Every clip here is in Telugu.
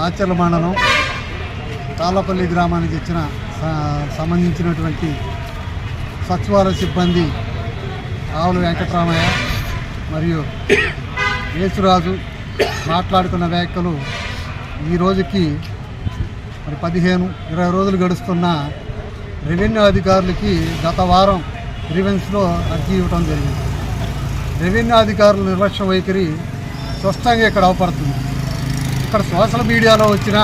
మాచర్ల మండలం తాళ్ళపల్లి గ్రామానికి ఇచ్చిన సంబంధించినటువంటి సచివాలయ సిబ్బంది ఆవుల వెంకటరామయ్య మరియు యేసురాజు మాట్లాడుకున్న వ్యాఖ్యలు ఈ రోజుకి మరి పదిహేను ఇరవై రోజులు గడుస్తున్న రెవెన్యూ అధికారులకి గత వారం గ్రీవెన్స్లో అర్జీ ఇవ్వడం జరిగింది. రెవెన్యూ అధికారుల నిర్లక్ష్య వైఖరి స్పష్టంగా ఇక్కడ అవపడుతుంది. ఇక్కడ సోషల్ మీడియాలో వచ్చిన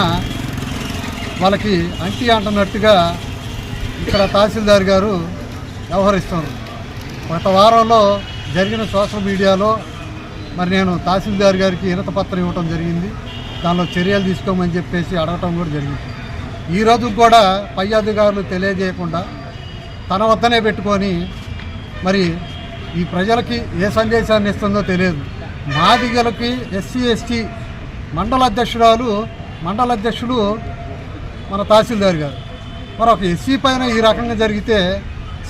వాళ్ళకి అంటీ అంటున్నట్టుగా ఇక్కడ తహసీల్దార్ గారు వ్యవహరిస్తున్నారు. గత వారంలో జరిగిన సోషల్ మీడియాలో మరి నేను తహసీల్దార్ గారికి వినత పత్రం ఇవ్వటం జరిగింది. దానిలో చర్యలు తీసుకోమని చెప్పేసి అడగటం కూడా జరిగింది. ఈరోజు కూడా పై అధికారులు తెలియజేయకుండా తన వద్దనే పెట్టుకొని మరి ఈ ప్రజలకి ఏ సందేశాన్ని ఇస్తుందో తెలియదు. మాదిగలకి ఎస్సీ ఎస్టీ మండల అధ్యక్షురాలు మండల అధ్యక్షుడు మన తహసీల్దార్ గారు. మరి ఒక ఎస్సీ పైన ఈ రకంగా జరిగితే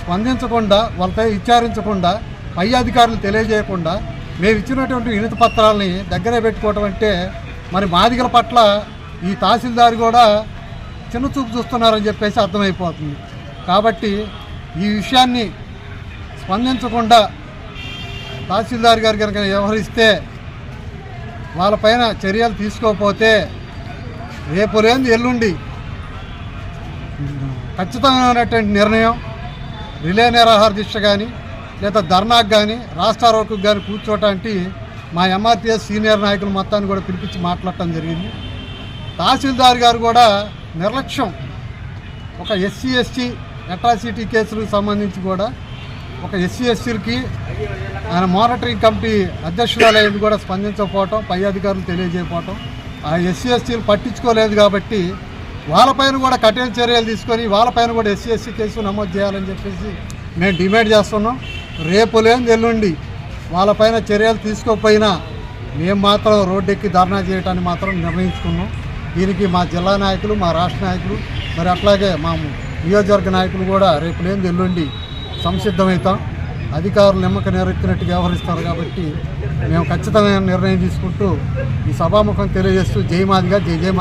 స్పందించకుండా వాళ్ళపై విచారించకుండా పై అధికారులు తెలియజేయకుండా మేము ఇచ్చినటువంటి వినతి పత్రాలని దగ్గరే పెట్టుకోవటం అంటే మరి మాదిగల పట్ల ఈ తహసీల్దార్ కూడా చిన్న చూపు చూస్తున్నారని చెప్పేసి అర్థమైపోతుంది. కాబట్టి ఈ విషయాన్ని స్పందించకుండా తహసీల్దార్ గారు కనుక వ్యవహరిస్తే వాళ్ళపైన చర్యలు తీసుకోకపోతే రేపు లేని ఎల్లుండి. ఖచ్చితమైనటువంటి నిర్ణయం రిలే నిరాహార దీక్ష కానీ లేదా ధర్నాకు కానీ రాష్ట్ర రోడ్కు కానీ కూర్చోటానికి మా ఎంఆర్టీఎస్ సీనియర్ నాయకులు మొత్తాన్ని కూడా పిలిపించి మాట్లాడటం జరిగింది. తహసీల్దార్ గారు కూడా నిర్లక్ష్యం. ఒక ఎస్సీ ఎస్టీ అట్రాసిటీ కేసులకు సంబంధించి కూడా ఒక ఎస్సీ ఎస్సీలకి ఆయన మానిటరింగ్ కమిటీ అధ్యక్షురాలయ్యేది కూడా స్పందించకపోవటం పై అధికారులు తెలియజేయకపోవటం. ఆ ఎస్సీ ఎస్టీలు పట్టించుకోలేదు కాబట్టి వాళ్ళపైన కూడా కఠిన చర్యలు తీసుకొని వాళ్ళపైన కూడా ఎస్సీ ఎస్సీ కేసు నమోదు చేయాలని చెప్పేసి మేము డిమాండ్ చేస్తున్నాం. రేపు లేని ఎల్లుండి వాళ్ళపైన చర్యలు తీసుకోకపోయినా మేము మాత్రం రోడ్డెక్కి ధర్నా చేయటాన్ని మాత్రం నిర్ణయించుకున్నాం. దీనికి మా జిల్లా నాయకులు మా రాష్ట్ర నాయకులు మరి అట్లాగే మా నియోజకవర్గ నాయకులు కూడా రేపు లేని ఎల్లుండి సంసిద్ధమవుతాం అధికారులు నిమ్మక నెరెత్తినట్టు వ్యవహరిస్తారు కాబట్టి మేము ఖచ్చితమైన నిర్ణయం తీసుకుంటూ ఈ సభాముఖం తెలియజేస్తూ జై జయ జై జై